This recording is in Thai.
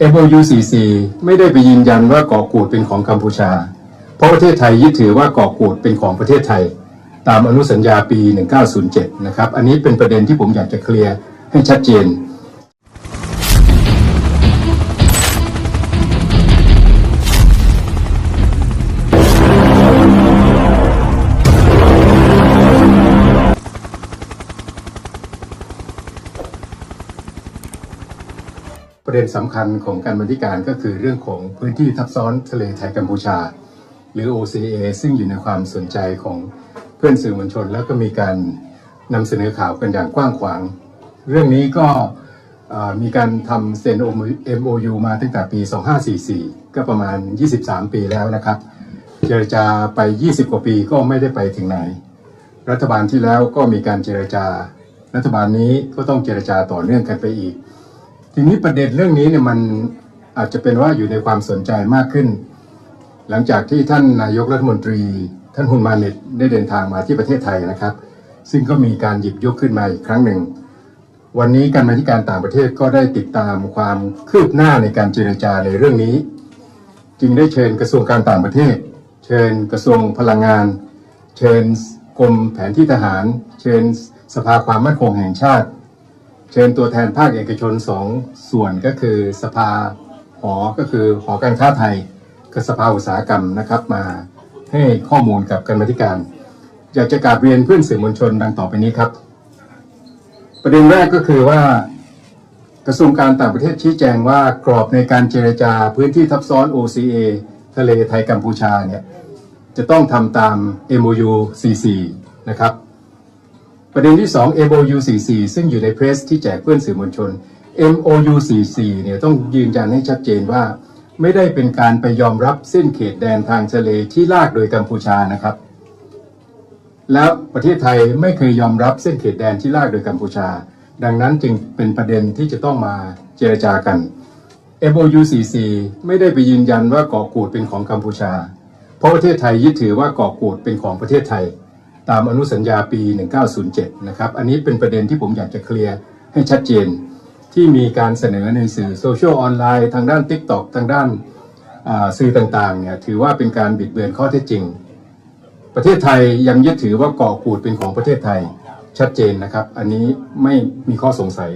MOU 44ไม่ได้ไปยืนยันว่าเกาะกูดเป็นของกัมพูชา เพราะประเทศไทยยึดถือว่าเกาะกูดเป็นของประเทศไทย ตามอนุสัญญาปี 1907 นะครับ อันนี้เป็นประเด็นที่ผมอยากจะเคลียร์ให้ชัดเจน ประเด็นสำคัญของการบันทิการก็คือเรื่องของพื้นที่ทับซ้อนทะเลไทยกัมพูชา หรือ OCA ซึ่งอยู่ในความสนใจของเพื่อนสื่อมวลชน แล้วก็มีการนำเสนอข่าวกันอย่างกว้างขวาง เรื่องนี้ก็มีการทำเซ็น MOU มาตั้งแต่ปี 2544 ก็ประมาณ 23 ปีแล้วนะครับ เจรจาไป 20 กว่าปีก็ไม่ได้ไปถึงไหน รัฐบาลที่แล้วก็มีการเจรจา รัฐบาลนี้ก็ต้องเจรจาต่อเนื่องกันไปอีก ทีนี้ประเด็นเรื่องนี้เนี่ยมันอาจจะเป็นว่าอยู่ในความสนใจมากขึ้น หลังจากที่ท่านนายกรัฐมนตรี ท่านฮุนมาเน็ตได้เดินทางมาที่ประเทศไทยนะครับ ซึ่งก็มีการหยิบยกขึ้นมาอีกครั้งหนึ่ง วันนี้การมาธิการต่างประเทศก็ได้ติดตามความคืบหน้าในการเจรจาในเรื่องนี้ จึงได้เชิญกระทรวงการต่างประเทศ เชิญกระทรวงพลังงาน เชิญกรมแผนที่ทหาร เชิญสภาความมั่นคงแห่งชาติ เชิญตัวแทนภาคเอกชนสองส่วนก็คือสภาหอ ก็คือหอการค้าไทยกับสภาอุตสาหกรรมนะครับมาให้ข้อมูลกับการมธิการ อยากจะกราบเรียนเพื่อนสื่อมวลชนดังต่อไปนี้ครับ ประเด็นแรกก็คือว่ากระทรวงการต่างประเทศชี้แจงว่ากรอบในการเจรจาพื้นที่ทับซ้อน OCA ทะเลไทยกัมพูชาเนี่ยจะต้องทำตาม MOU 44 นะครับ ประเด็นที่ 2 MOU 44ซึ่งอยู่ในเพรสที่แจกเพื่อนสื่อมวลชน MOU 44เนี่ยต้องยืนยันให้ชัดเจนว่า ไม่ได้เป็นการไปยอมรับเส้นเขตแดนทางทะเลที่ลากโดยกัมพูชานะครับ แล้วประเทศไทยไม่เคยยอมรับเส้นเขตแดนที่ลากโดยกัมพูชา ดังนั้นจึงเป็นประเด็นที่จะต้องมาเจรจากัน MOU 44ไม่ได้ไปยืนยันว่าเกาะกูดเป็นของกัมพูชา เพราะประเทศไทยยึดถือว่าเกาะกูดเป็นของประเทศไทย ตามอนุสัญญาปี 1907 นะครับ อันนี้เป็นประเด็นที่ผมอยากจะเคลียร์ให้ชัดเจน ที่มีการเสนอในสื่อโซเชียลออนไลน์ทางด้าน TikTok ทางด้านสื่อต่างๆเนี่ยถือว่าเป็นการบิดเบือนข้อเท็จจริง ประเทศไทยยังยึดถือว่าเกาะกูดเป็นของประเทศไทยชัดเจนนะครับ อันนี้ไม่มีข้อสงสัย